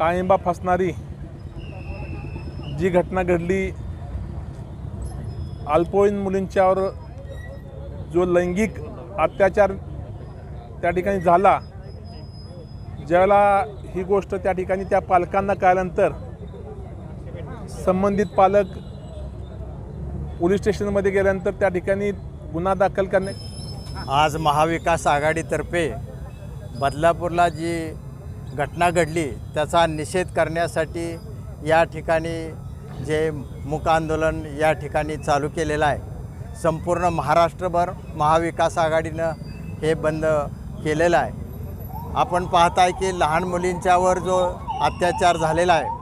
काळिंबा फसणारी जी घटना घडली अल्पवयीन मुलींच्यावर जो लैंगिक अत्याचार त्या ठिकाणी झाला ज्यावेळेला ही गोष्ट त्या ठिकाणी त्या पालकांना कळल्यानंतर संबंधित पालक पोलीस स्टेशनमध्ये गेल्यानंतर त्या ठिकाणी गुन्हा दाखल करणे. आज महाविकास आघाडीतर्फे बदलापूरला जी घटना घडली त्याचा निषेध करण्यासाठी या ठिकाणी जे मूक आंदोलन या ठिकाणी चालू केलेलं आहे संपूर्ण महाराष्ट्रभर महाविकास आघाडीनं हे बंद केलेलं आहे. आपण पाहत आहे की लहान मुलींच्यावर जो अत्याचार झालेला आहे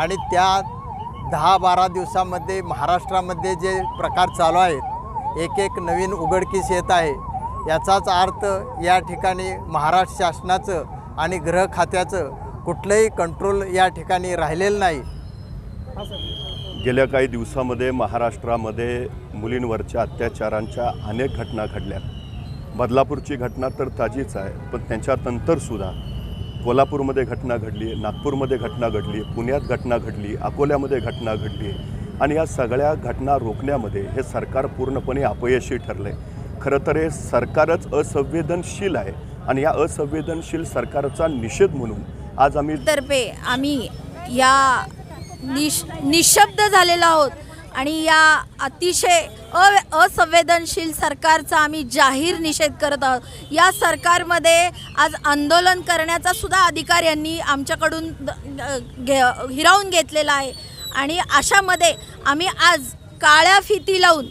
आणि त्या दहा बारा दिवसामध्ये महाराष्ट्रामध्ये जे प्रकार चालू आहेत एक एक नवीन उघडकीस येत आहे याचाच अर्थ या ठिकाणी महाराष्ट्र शासनाचं आणि गृह खात्याचं कुठलंही कंट्रोल या ठिकाणी राहिलेलं नाही. गेल्या काही दिवसामध्ये महाराष्ट्रामध्ये मुलींवरच्या अत्याचारांच्या अनेक घटना घडल्या. बदलापूरची घटना तर ताजीच आहे पण त्यांच्यानंतरसुद्धा कोल्हापूरमध्ये घटना घडली नागपूरमध्ये घटना घडली पुण्यात घटना घडली अकोल्यामध्ये घटना घडली आणि या सगळ्या घटना रोखण्यामध्ये हे सरकार पूर्णपणे अपयशी ठरलं आहे खरं तर हे सरकारच असंवेदनशील आहे. आणि या असंवेदनशील सरकारचा निषेध म्हणून आज आम्ही तर्फे आम्ही या निश निशब्द झालेलो आहोत आणि या अतिशय अ असंवेदनशील सरकारचा आम्ही जाहीर निषेध करत आहोत. या सरकारमध्ये आज आंदोलन करण्याचा सुद्धा अधिकार यांनी आमच्याकडून द- घे हिरावून घेतलेला आहे. आणि अशामध्ये आम्ही आज काळ्या फिती लावून